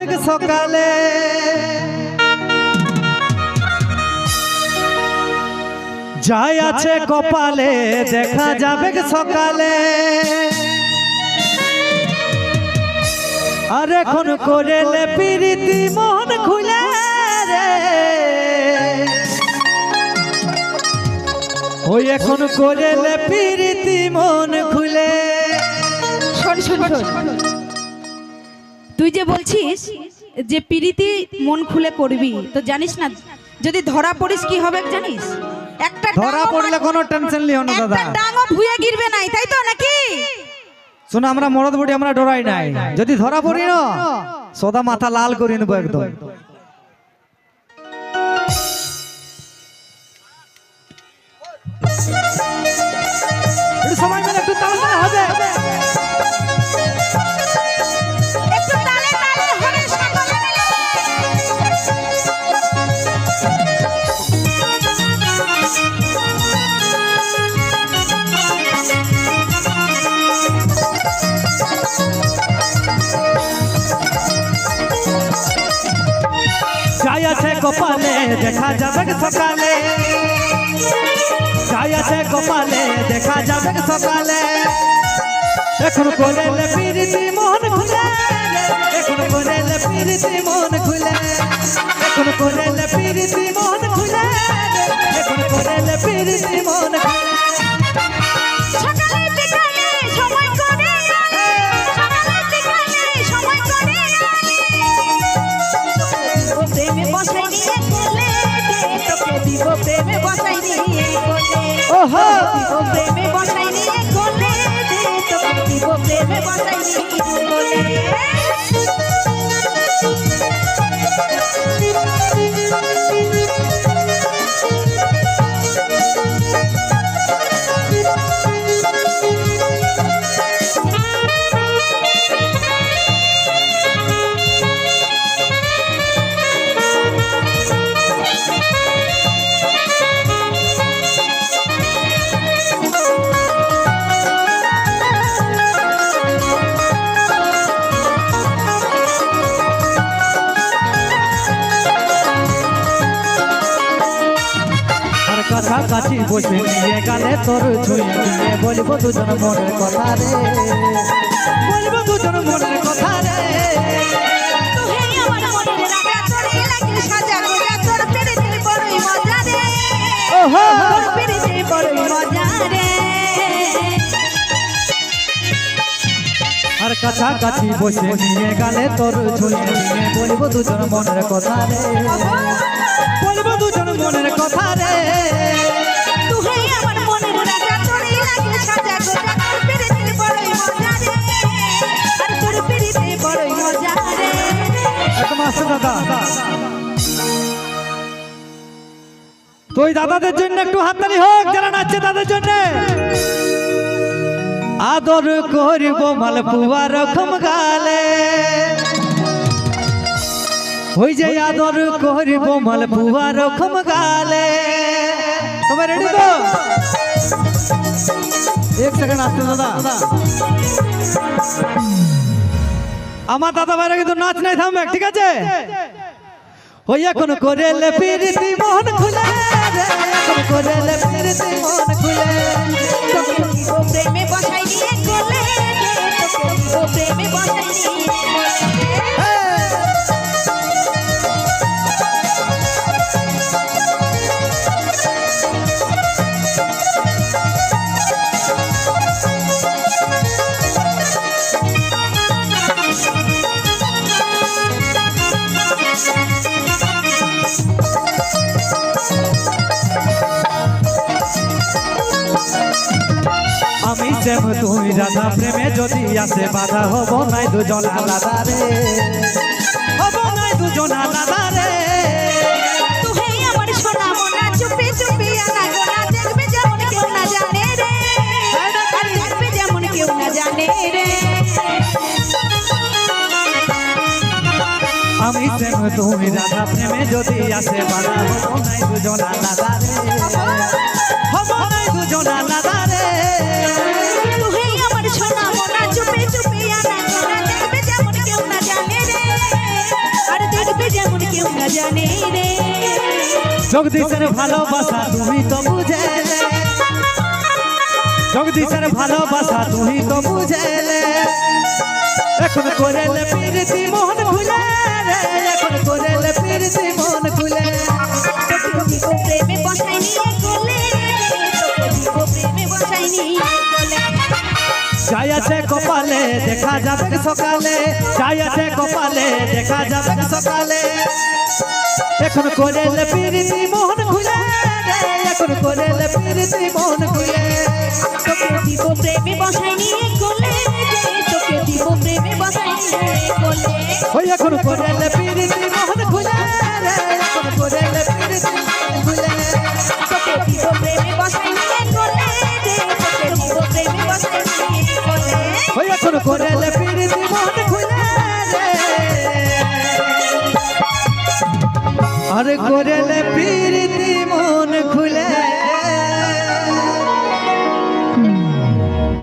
সকালে যাই আছে কপালে দেখা যাবে সকালে। আর এখন করেলে প্রীতি মন খুলে রে। ওই এখন করেলে প্রীতি মন খুলে। শোন শোন শোন। তুই যে বলছিস যে পিরিতি মন খুলে করবি তো জানিস না যদি ধরা পড়িস কি হবে জানিস? একটা ধরা পড়লে কোনো টেনশন লিও না দাদা। একটা ডাঙও ভুয়ে গিরবে নাই তাই তো নাকি? শোনো আমরা মরদ বডি আমরা ডরাই নাই। যদি ধরা পড়ি না সদা মাথা লাল করে নেব একদম। একটু সময় মেলে একটু তাল হবে। কপালে দেখা যাবে সকালে। যাই আছে কপালে দেখা যাবে সকালে। এখন করে প্রীতি মন খুলে, এখন করে প্রীতি মন খুলে। এখন করে প্রীতি মন খুলে, এখন করে প্রীতি মন প্রেমে বসাইনি প্রেমে বসাই কাছাকাছি বসে নিয়ে গেলে তোর ছুঁয়ে বলব দুজন মনের কথা রে। বলব দুজন মনের কথা রে। আর কাছাকাছি বসে নিয়ে গেলে তোর নিয়ে বলব দুজন মনের কথা রে। বলব দুজন মনের কথা রে। একদম আসছে দাদা। তো ওই দাদাদের জন্য একটু হাততালি হোক, যারা নাচছে তাদের জন্য। আদর করব মালপুয়া রকম গালে। ওই যে আদর করব মালপুয়া রকম গালে। তোমার রেডি তো? এক সেকেন্ড আসতে দাদা। আমার দাদা ভাইরা কিন্তু নাচ নাই, থামবে, ঠিক আছে? ওই এখন করেলে পিরিতি মন খুলে এখন করেলে পিরিতি মন খুলে প্রেমে বসাই দিয়ে প্রেমে বসাই নিয়ে সেম তুই রাধা প্রেমে যদি আসে বাধা হব নাই দুজন আলাদা রে হব নাই দুজন আলাদা রে তুই আমার সোনা মোনা চুপি চুপি আনা গোনা দেখবে যেমন কেউ না জানে রে। দেখবে যেমন কেউ না জানে রে। আমি তুই রাধা প্রেমে যদি আসে বাধা হব নাই দুজন আলাদা রে দেখবে যেমন কেউ না জানে রে। জগদীশের ভালোবাসা তুমি তো বুঝেলে। জগদীশের ভালোবাসা তুমি তো বুঝেলে। এখন করেলে প্রীতি মন খুলে এখন করেলে প্রীতি মন খুলে প্রেমে বসাই নিয়ে গলে তোকে দিব প্রেমে বসাই নিয়ে গলে যাই আছে কপালে দেখা যাবে সকালে। যাই আছে কপালে দেখা যাবে সকালে। এখন করেলে প্রীতি মন খুলে এখন করেলে প্রীতি মন খুলে তোকে দিব প্রেমে বসাই নিয়ে গলে তোকে দিব প্রেমে বসাই নিয়ে গলে ওই এখন করেলে প্রীতি আরে করেলে প্রীতি